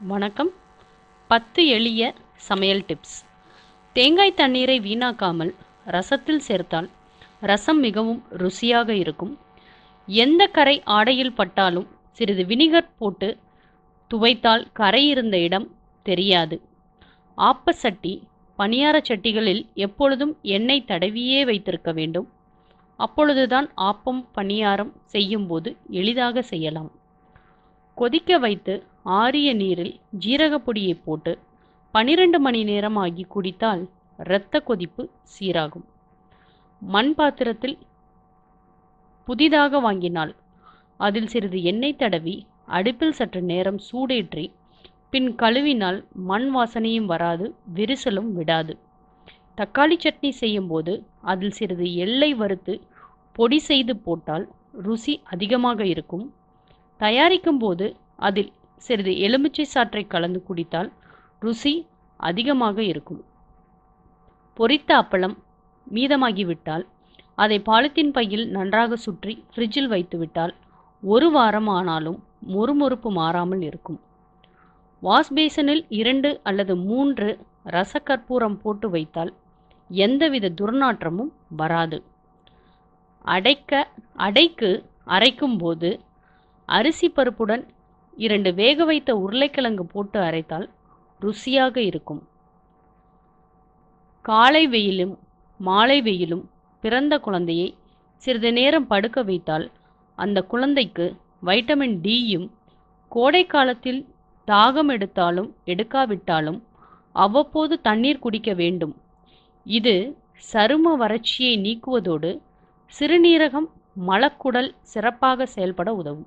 வணக்கம். பத்து எளிய சமையல் டிப்ஸ். தேங்காய் தண்ணீரை வீணாக்காமல் ரசத்தில் சேர்த்தால் ரசம் மிகவும் ருசியாக இருக்கும். எந்த கரை ஆடையில் பட்டாலும் சிறிது வினிகர் போட்டு துவைத்தால் கரை இருந்த இடம் தெரியாது. ஆப்பச்சட்டி பணியார சட்டிகளில் எப்பொழுதும் எண்ணெய் தடவியே வைத்திருக்க வேண்டும். அப்பொழுதுதான் ஆப்பம் பணியாரம் செய்யும்போது எளிதாக செய்யலாம். கொதிக்க வைத்து ஆறிய நீரில் ஜீரகப்பொடியை போட்டு பனிரெண்டு மணி நேரம் ஆகி குடித்தால் இரத்த கொதிப்பு சீராகும். மண் பாத்திரத்தில் புதிதாக வாங்கினால் அதில் சிறிது எண்ணெய் தடவி அடுப்பில் சற்று நேரம் சூடேற்றி பின் கழுவினால் மண் வாசனையும் வராது விரிசலும் விடாது. தக்காளி சட்னி செய்யும்போது அதில் சிறிது எள்ளை வறுத்து பொடி செய்து போட்டால் ருசி அதிகமாக இருக்கும். தயாரிக்கும் போது அதில் சிறிது எலுமிச்சை சாற்றை கலந்து குடித்தால் ருசி அதிகமாக இருக்கும். பொரித்த அப்பளம் மீதமாகிவிட்டால் அதை பாலித்தீன் பையில் நன்றாக சுற்றி ஃப்ரிட்ஜில் வைத்துவிட்டால் ஒரு வாரம் ஆனாலும் மொறுமொறுப்பு மாறாமல் இருக்கும். வாஷ் பேசனில் இரண்டு அல்லது மூன்று ரசக்கற்பூரம் போட்டு வைத்தால் எந்தவித துர்நாற்றமும் வராது. அடைக்க அடைக்கு அரைக்கும் போது அரிசி பருப்புடன் இரண்டு வேக வைத்த உருளைக்கிழங்கு போட்டு அரைத்தால் ருசியாக இருக்கும். காலை வெயிலும் மாலை வெயிலும் பிறந்த குழந்தையை சிறிது நேரம் படுக்க வைத்தால் அந்த குழந்தைக்கு வைட்டமின் டியும் கோடை காலத்தில் தாகம் எடுத்தாலும் எடுக்காவிட்டாலும் அவ்வப்போது தண்ணீர் குடிக்க வேண்டும். இது சரும வறட்சியை நீக்குவதோடு சிறுநீரகம் மலக்குடல் சிறப்பாக செயல்பட உதவும்.